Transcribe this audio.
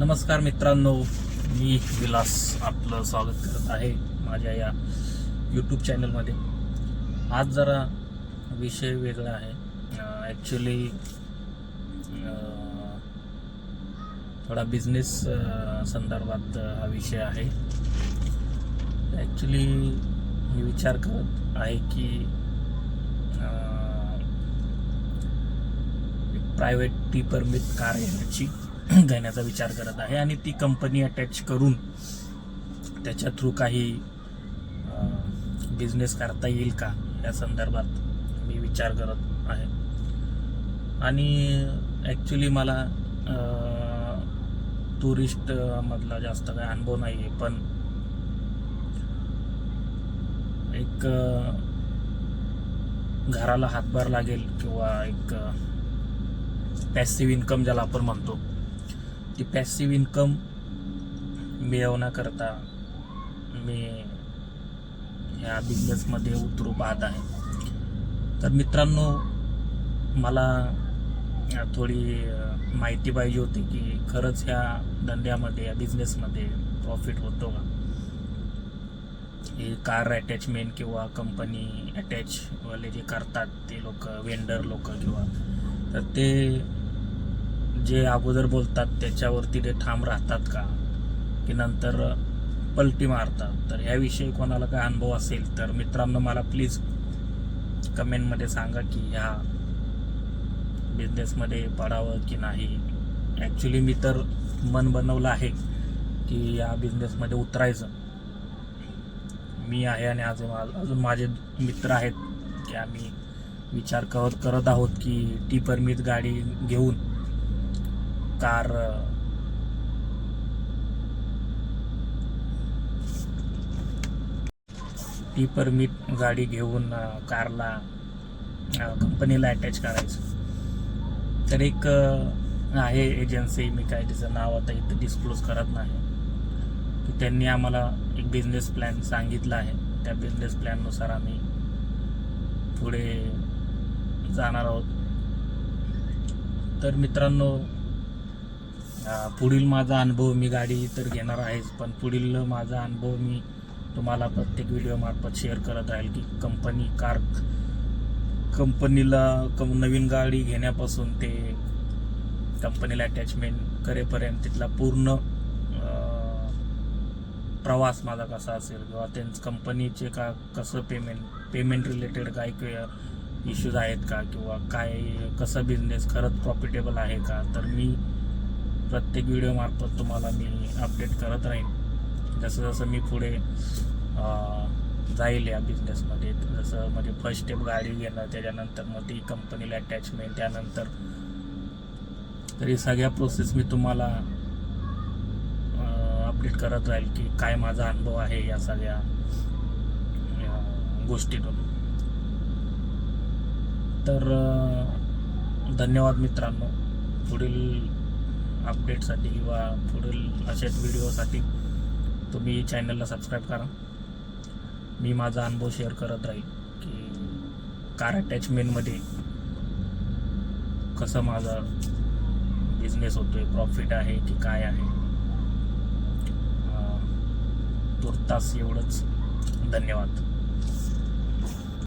नमस्कार मित्रांनो मी विलास आपलं स्वागत करत आहे माझ्या या यूट्यूब चॅनलमध्ये आज जरा विषय वेगळा आहे. ॲक्च्युली थोडा बिझनेस संदर्भात हा विषय आहे. ॲक्च्युली मी विचार करत आहे की प्रायव्हेट टी परमिट कार येण्याची घेण्याचा विचार करत आहे आणि ती कंपनी अटॅच करून त्याच्या थ्रू काही बिझनेस करता येईल का? या संदर्भात मी विचार करत आहे. आणि ॲक्च्युली मला टुरिस्टमधला जास्त काही अनुभव नाही आहे पण एक घराला हातभार लागेल किंवा एक पॅसिव्ह इन्कम ज्याला आपण म्हणतो ती पॅसिव्ह इन्कम मिळवण्याकरता मी ह्या बिझनेसमध्ये उतरू पाहत आहे. तर मित्रांनो मला थोडी माहिती पाहिजे होती की खरंच ह्या धंद्यामध्ये या बिझनेसमध्ये प्रॉफिट होतो का? हे कार अटॅचमेंट किंवा कंपनी अटॅचवाले जे करतात ते लोक वेंडर लोक किंवा तर ते जे अगोदर बोलतात त्याच्यावरती ते ठाम राहतात का? की नंतर पलटी मारतात. तर ह्याविषयी कोणाला काय अनुभव असेल तर मित्रांनो मला प्लीज कमेंटमध्ये सांगा की ह्या बिझनेसमध्ये पडावं की नाही. ॲक्च्युली मी तर मन बनवलं आहे की या बिझनेसमध्ये उतरायचं. मी आहे आणि अजून अजून माझे मित्र आहेत की आम्ही विचार करत करत आहोत की टी परमिट गाडी घेऊन कार पी परमिट गाडी घेऊन eh, कारला eh, कंपनीला अटॅच करायचं. तर एक eh, आहे एजन्सी मी काय तिचं नाव आता इथं डिस्क्लोज करत नाही. की त्यांनी आम्हाला एक बिझनेस प्लॅन सांगितला आहे. त्या बिझनेस प्लॅननुसार आम्ही पुढे जाणार आहोत. तर मित्रांनो पुढील माझा अनुभव मी गाडी तर घेणार आहेच पण पुढील माझा अनुभव मी तुम्हाला प्रत्येक व्हिडिओमार्फत शेअर करत राहील की कंपनी कार कंपनीला कम नवीन गाडी घेण्यापासून ते कंपनीला अटॅचमेंट करेपर्यंत तिथला पूर्ण प्रवास माझा कसा असेल किंवा त्यांचं कंपनीचे का कसं पेमेंट पेमेंट रिलेटेड काय इश्यूज आहेत का किंवा काय कसं बिझनेस खरंच प्रॉफिटेबल आहे का? तर मी प्रत्येक व्हिडिओमार्फत तुम्हाला मी अपडेट करत राहीन. जसं जसं मी पुढे जाईल या बिझनेसमध्ये जसं म्हणजे फर्स्ट स्टेप गाडी घेणं त्याच्यानंतर मग ती कंपनीला अटॅचमेंट त्यानंतर तरी सगळ्या प्रोसेस मी तुम्हाला अपडेट करत राहील की काय माझा अनुभव आहे या सगळ्या गोष्टीतून. तर धन्यवाद मित्रांनो. पुढील अपडेटसाठी किंवा पुढील अशाच व्हिडिओसाठी तुम्ही चॅनलला सबस्क्राईब करा. मी माझा अनुभव शेअर करत राहील की कार अटॅचमेंटमध्ये कसं माझा बिझनेस होतोय प्रॉफिट आहे की काय आहे. तुर्तास एवढंच. धन्यवाद.